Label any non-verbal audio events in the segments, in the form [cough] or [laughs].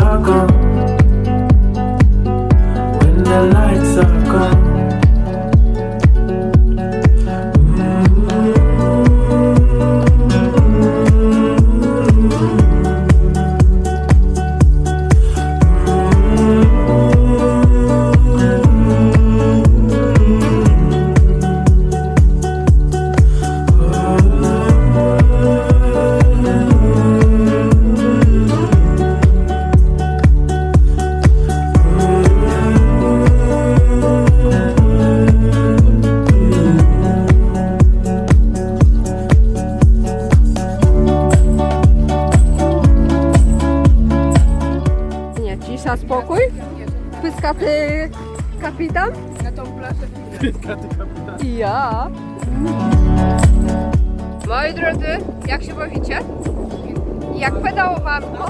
circle Krysia, spokój. Pyskaty kapitan. Na tą plażę. Pyskaty kapitan. I ja. Moi drodzy, jak się bawicie? Jak pedałowanko?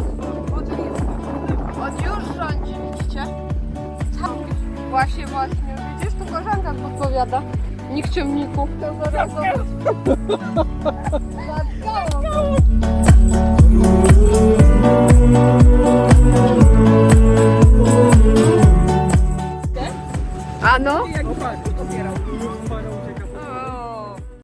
Od już rządzi, widzicie? Właśnie, właśnie. Widzisz, tu koleżanka podpowiada. Nikczemniku. To zaraz. [laughs] Ah, ¿no?